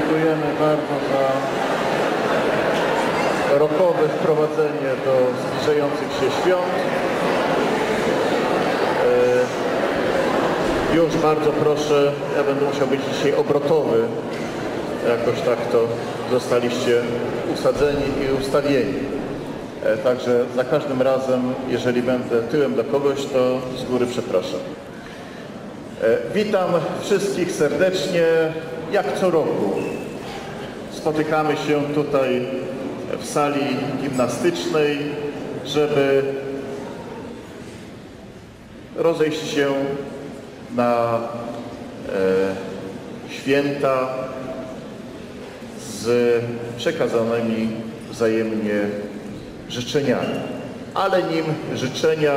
dziękujemy bardzo za rokowe wprowadzenie do zbliżających się świąt. E, Już bardzo proszę, ja będę musiał być dzisiaj obrotowy. Jakoś tak to zostaliście usadzeni i ustawieni. E, Także za każdym razem, jeżeli będę tyłem do kogoś, to z góry przepraszam. E, Witam wszystkich serdecznie, jak co roku. Spotykamy się tutaj w sali gimnastycznej, żeby rozejść się na e, święta z przekazanymi wzajemnie życzeniami. Ale nim życzenia,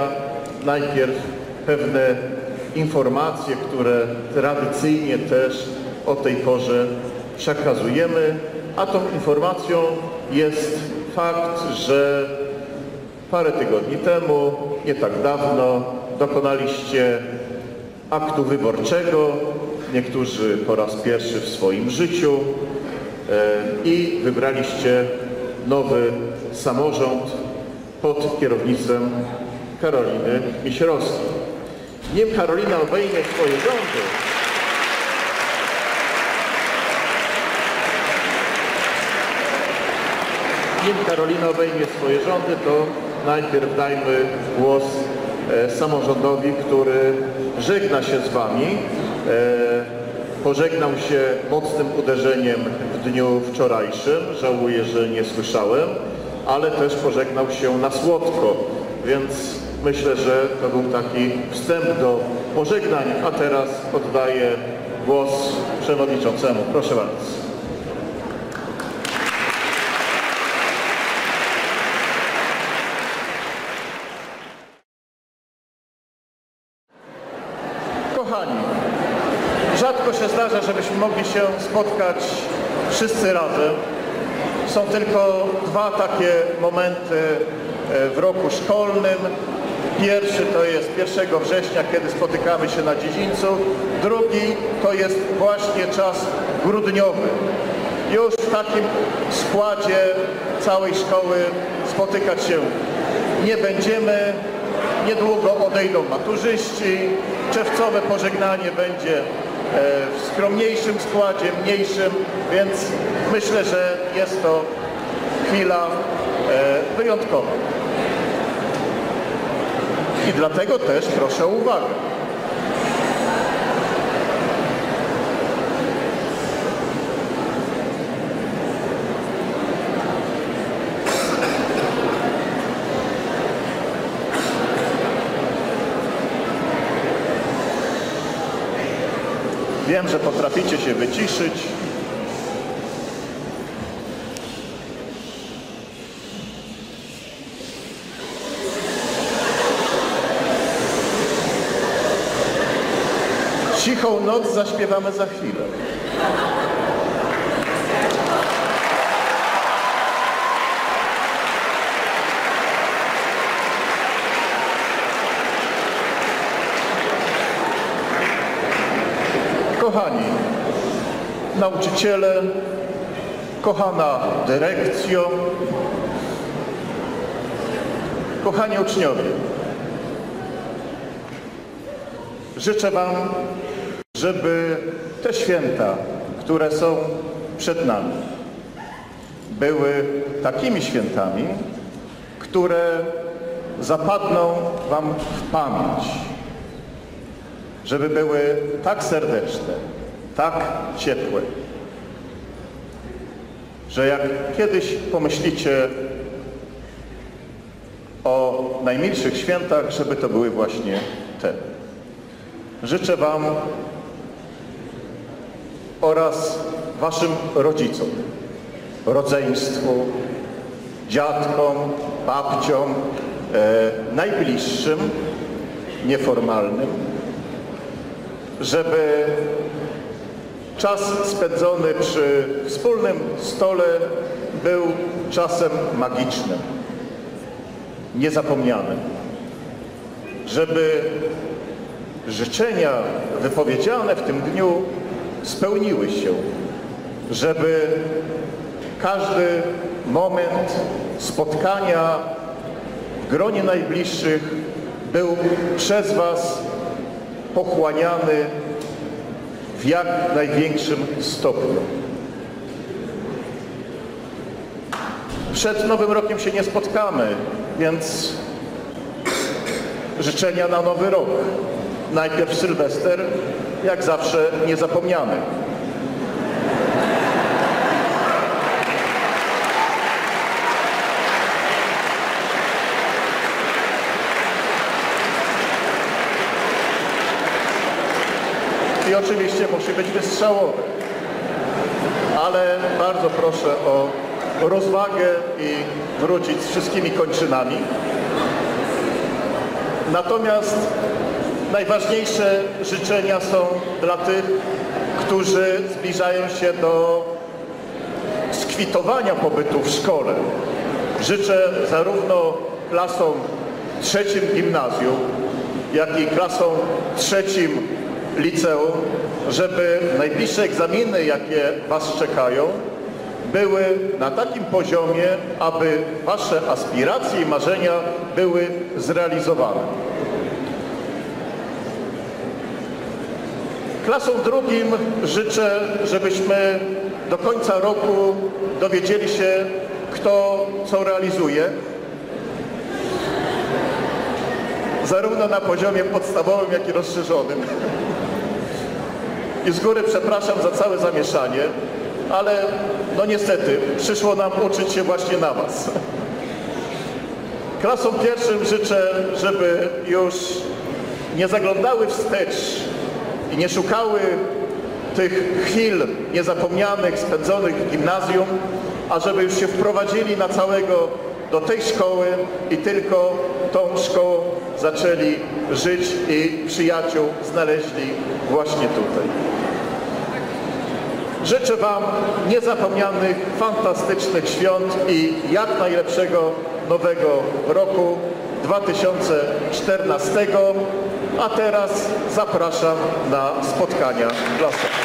najpierw pewne informacje, które tradycyjnie też o tej porze przekazujemy, a tą informacją jest fakt, że parę tygodni temu, nie tak dawno, dokonaliście aktu wyborczego, niektórzy po raz pierwszy w swoim życiu e, i wybraliście nowy samorząd pod kierownictwem Karoliny Misierowskiej. Nim Karolina obejmie swoje rządy, nim Karolina obejmie swoje rządy, to najpierw dajmy głos e, samorządowi, który żegna się z Wami. E, pożegnał się mocnym uderzeniem w dniu wczorajszym. Żałuję, że nie słyszałem, ale też pożegnał się na słodko, więc myślę, że to był taki wstęp do pożegnań, a teraz oddaję głos przewodniczącemu. Proszę bardzo. Kochani, rzadko się zdarza, żebyśmy mogli się spotkać wszyscy razem. Są tylko dwa takie momenty e, w roku szkolnym. Pierwszy to jest 1 września, kiedy spotykamy się na dziedzińcu. Drugi to jest właśnie czas grudniowy. Już w takim składzie całej szkoły spotykać się nie będziemy. Niedługo odejdą maturzyści. Czerwcowe pożegnanie będzie e, w skromniejszym składzie, mniejszym, więc myślę, że jest to chwila e, wyjątkowa. I dlatego też proszę o uwagę. Wiem, że potraficie się wyciszyć. Cichą noc zaśpiewamy za chwilę. Kochani nauczyciele, kochana dyrekcjo, kochani uczniowie, życzę Wam, żeby te święta, które są przed nami, były takimi świętami, które zapadną Wam w pamięć żeby były tak serdeczne, tak ciepłe, że jak kiedyś pomyślicie o najmilszych świętach, żeby to były właśnie te. Życzę Wam oraz Waszym rodzicom, rodzeństwu, dziadkom, babciom, e, najbliższym, nieformalnym, żeby czas spędzony przy wspólnym stole był czasem magicznym, niezapomnianym. Żeby życzenia wypowiedziane w tym dniu spełniły się żeby każdy moment spotkania w gronie najbliższych był przez Was pochłaniany w jak największym stopniu. Przed Nowym Rokiem się nie spotkamy, więc życzenia na Nowy Rok. Najpierw Sylwester, jak zawsze niezapomniany. I oczywiście musi być wystrzałowy. Ale bardzo proszę o rozwagę i wrócić z wszystkimi kończynami. Natomiast najważniejsze życzenia są dla tych, którzy zbliżają się do skwitowania pobytu w szkole. Życzę zarówno klasom trzecim gimnazjum, jak i klasom trzecim liceum, żeby najbliższe egzaminy, jakie Was czekają, były na takim poziomie, aby Wasze aspiracje i marzenia były zrealizowane. Klasom drugim życzę, żebyśmy do końca roku dowiedzieli się, kto co realizuje, zarówno na poziomie podstawowym, jak i rozszerzonym. I z góry przepraszam za całe zamieszanie, ale no niestety przyszło nam uczyć się właśnie na Was. Klasom pierwszym życzę, żeby już nie zaglądały wstecz i nie szukały tych chwil niezapomnianych spędzonych w gimnazjum, a żeby już się wprowadzili na całego do tej szkoły i tylko tą szkołą zaczęli żyć i przyjaciół znaleźli właśnie tutaj. Życzę Wam niezapomnianych, fantastycznych świąt i jak najlepszego nowego roku 2014. A teraz zapraszam na spotkania klasowe.